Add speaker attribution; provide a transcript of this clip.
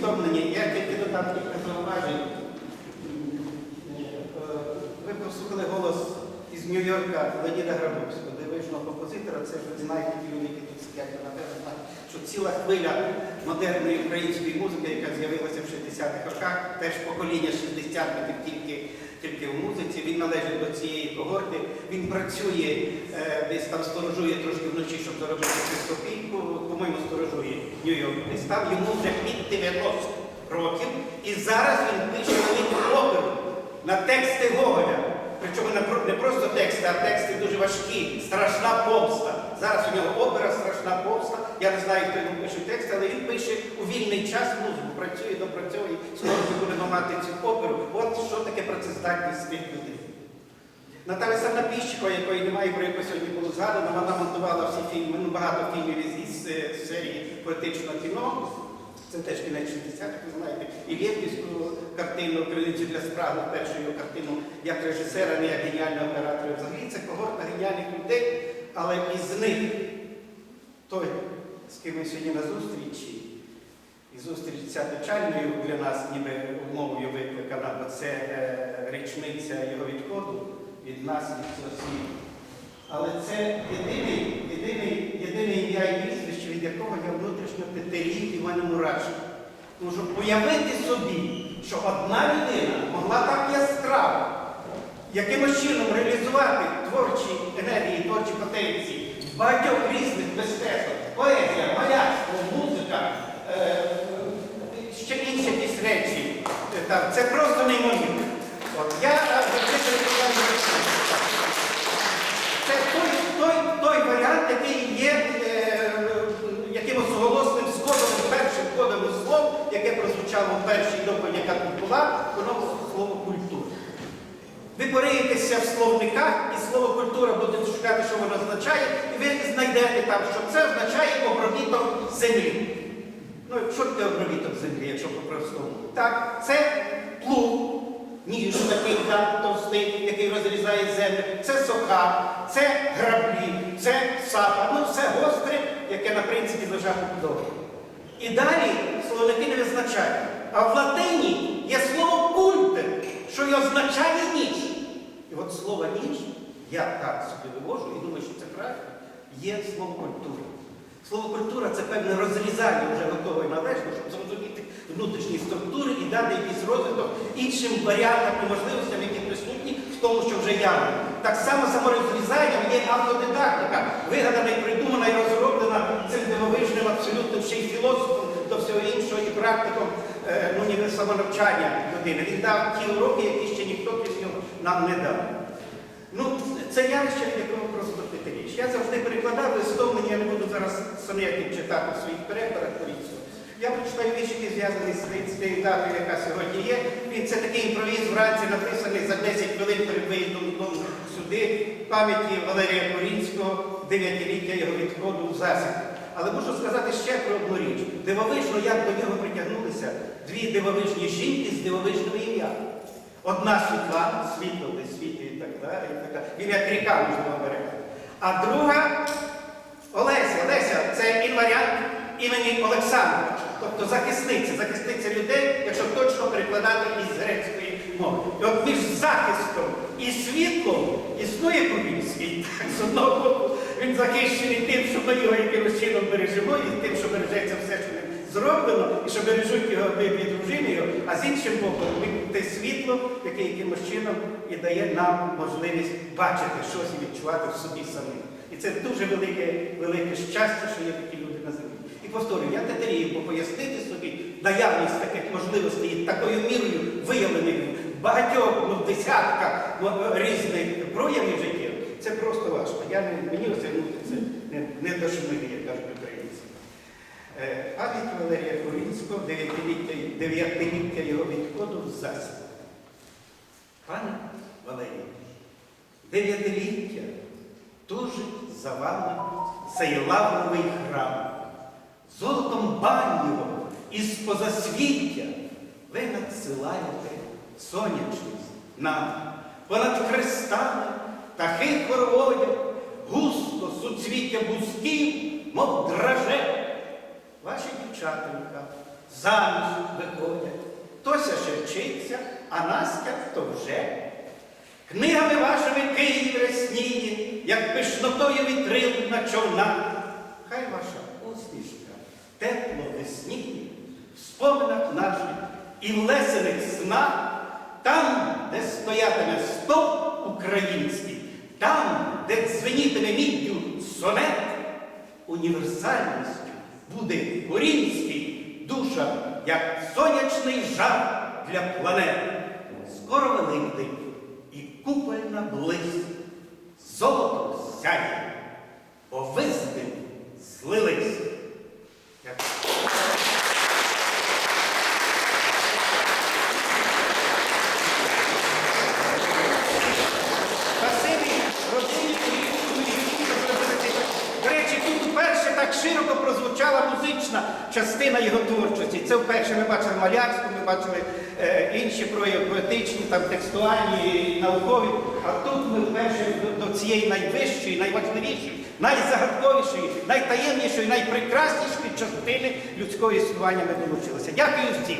Speaker 1: вже втомлені. Я тільки додам кілька зауважень. Ви послухали голос із Нью-Йорка Леоніда Грабовського, дивижного композитора. Це ви знаєте, ті люди, які тут сидять, напевно що ціла хвиля модерної української музики, яка з'явилася в 60-х роках, теж покоління 60-х тільки, тільки в музиці. Він належить до цієї когорти. Він працює, е, десь там сторожує трошки вночі, щоб заробити якусь копійку. По-моєму, сторожує Нью-Йорк. Десь там йому вже під 90 років. І зараз він пише велику оперу на тексти Гоголя. Причому не просто тексти, а тексти дуже важкі. Страшна помста. Зараз у нього опера Страшна помста. Я не знаю, хто йому пише тексти, але він пише у вільний час музику, працює, допрацьовує. Скоро ми будемо мати цю оперу. От що таке працездатність цих людей. Наталя Савна Піщикова, якої немає, про яку сьогодні було згадано, вона монтувала всі фільми, ну багато фільмів із, із е, серії поетичного кіно. Це теж кінець 60-х, ви знаєте, і Лєвківську картину «Криницю для справи, першу його картину як режисера, не як геніального оператора. Взагалі це когорта геніальних людей, але із них той, з ким ми сьогодні на зустрічі, і зустріч ця печальною для нас, ніби умовою викликана, бо це е, річниця його відходу від нас, від цього світу. Але це єдиний, єдиний, єдине ім'я і прізвище, від якого я внутрішньо тетерів і в мене мурашки. Тому що уявити собі, що одна людина могла так яскраво якимось чином реалізувати творчі енергії, творчі потенції багатьох різних мистецтвах, поезія, малярство, музика, е, ще інші якісь речі. Е, там, Це просто неймовірно. От я е, завжди. Це той, той, той варіант, який є е, якимось голосним складом, першим кодом слов, яке прозвучало в першій доповіді, яка тут була, воно слово культура. Ви пориєтеся в словниках, слово культура будете шукати, що воно означає, і ви знайдете там, що це означає обробіток землі. Ну, що таке обробіток землі, якщо по-простому? Так, це плуг, ніж такий да, товстий, який розрізає землю, це сока, це граблі, це сапа, ну все гостре, яке на принципі лежать у. І далі словники не визначають. А в латині є слово культе, що й означає ніч. І от слово ніч, я так собі вивожу і думаю, що це правильно, є слово культура. Слово культура це певне розрізання вже готової належно, щоб зрозуміти внутрішні структури і дати якийсь розвиток іншим варіантам і можливостям, які присутні в тому, що вже явно. Так само саморозрізанням є автодидактика, вигадана і придумана і розроблена цим дивовижним абсолютно ще й філософом до всього іншого і практиком е, ну, самонавчання людини. Він дав ті уроки, які ще ніхто нього нам не дав. Ну, це явище, в якому просто річ. Я завжди перекладав листовлення, я не буду зараз сонетів читати в своїх перекладах поліцію. Я прочитаю вірш, який зв'язаний з тією- датою, яка сьогодні є. Він це такий імпровіз вранці написаний за 10 хвилин перед виїздом сюди, пам'яті Валерія Корінського, дев'ятиліття його відходу в засіб. Але мушу сказати ще про одну річ. Дивовижно, як до нього притягнулися дві дивовижні жінки з дивовижними ім'ями. Одна Світлана, світло, де світлі і так далі. І. Він як ріка можливо бере. А друга Олеся. Олеся це інваріант імені Олександра, тобто захисниця, захисниця людей, якщо точно перекладати із грецької мови. І от між захистом і світлом існує Ковінський. З одного боку він захищений тим, що ми його якимось чином бережемо, і тим, що бережеться все, що що бережуть його дружини його, а з іншим боком те світло, яке якимось чином і дає нам можливість бачити щось і відчувати в собі самих. І це дуже велике, велике щастя, що є такі люди на землі. І повторюю, я тетерію, бо пояснити собі наявність таких можливостей такою мірою виявлених багатьох ну, десятках ну, різних проявів життя, це просто важко. Я не, мені оце ну, це не, не до шмиги, як кажуть українці. Е, Пам'ять Валерія Курінського, дев'ятиліття його відходу в засіб. Пане Валерій, дев'ятиліття тужить за вами цей лавровий храм. Золотом баннього із позасвіття ви надсилаєте сонячність, нам. Понад хрестами птахи хороводять, густо суцвіття бузків, мов драже. Ваші дівчатонька заміж виходять. Тося ще вчиться, а Настя то вже. Книгами вашими Київ рясніє, як пишнотою вітрил на човнах. Хай ваша усмішка тепло весніє, в споминах наших і в лесених снах, там, де стоятиме стовп український, там, де дзвенітиме міддю сонет, універсальністю буде корінський душа, як сонячний жар для планети. Скоро Великдень і купольна близь, золото сяє, бо виздим злились. Дякую. Спасибі родині До речі, тут вперше так широко прозвучала музична частина його творчості. Це вперше ми бачили малярську, ми бачили е, інші прояви поетичні, там текстуальні, наукові. А тут ми вперше до, цієї найвищої, найважливішої, найзагадковішої, найтаємнішої, найпрекраснішої частини людського існування ми долучилися. Дякую всім.